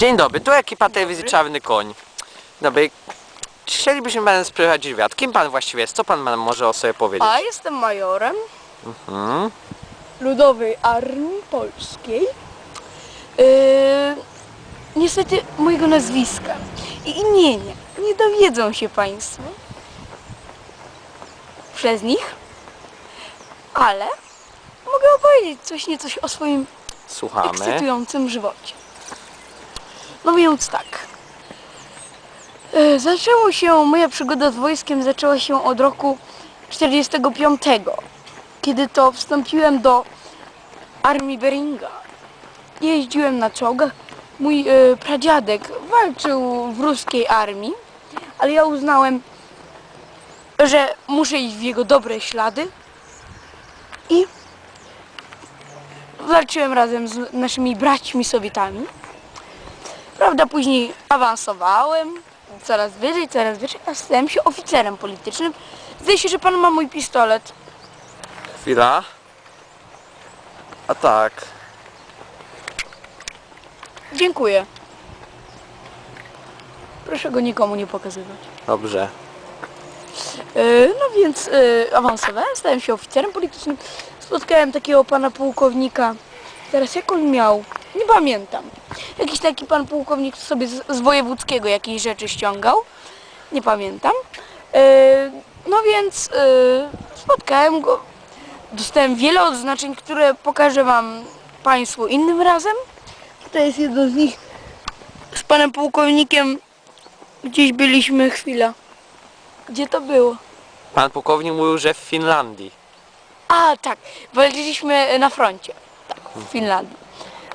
Dzień dobry, tu ekipa telewizji Czarny Koń. Dobry, chcielibyśmy panem sprowadzić wywiad. Kim pan właściwie jest? Co pan nam może o sobie powiedzieć? A jestem majorem Mhm. Ludowej Armii Polskiej. Yy, niestety mojego nazwiska i imienia nie dowiedzą się Państwo przez ale mogę opowiedzieć coś niecoś o swoim Słuchamy. ekscytującym żywocie. No więc tak. E, Zaczęło się, moja przygoda z wojskiem zaczęła się od roku 45, kiedy to wstąpiłem do armii Beringa. Jeździłem na czołgach. Mój e, pradziadek walczył w ruskiej armii, ale ja uznałem, że muszę iść w jego dobre ślady i walczyłem razem z naszymi braćmi Sowietami. Prawda, później awansowałem coraz wyżej, coraz wyżej, a stałem się oficerem politycznym. Zdaje się, że pan ma mój pistolet. Chwila. A tak. Dziękuję. Proszę go nikomu nie pokazywać. Dobrze. E, No więc e, awansowałem, stałem się oficerem politycznym. Spotkałem takiego pana pułkownika. Teraz jak on miał? Nie pamiętam. Jakiś taki pan pułkownik sobie z, z wojewódzkiego jakieś rzeczy ściągał. Nie pamiętam. E, No więc e, spotkałem go. Dostałem wiele odznaczeń, które pokażę wam państwu innym razem. To jest jedno z nich. Z panem pułkownikiem gdzieś byliśmy chwilę. Gdzie to było? Pan pułkownik mówił, że w Finlandii. A, tak. Walczyliśmy na froncie. Tak, w Finlandii.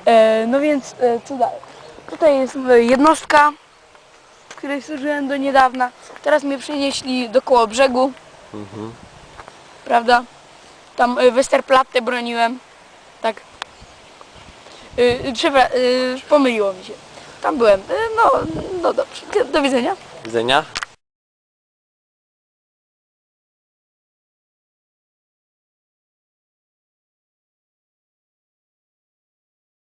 E, no więc, e, co dalej? Tutaj jest e, jednostka, w której służyłem do niedawna. Teraz mnie przenieśli do koło brzegu. Prawda? Tam Westerplatte broniłem. Tak. Trzeba, e, pomyliło mi się. Tam byłem. No, no dobrze. Do widzenia. Widzenia.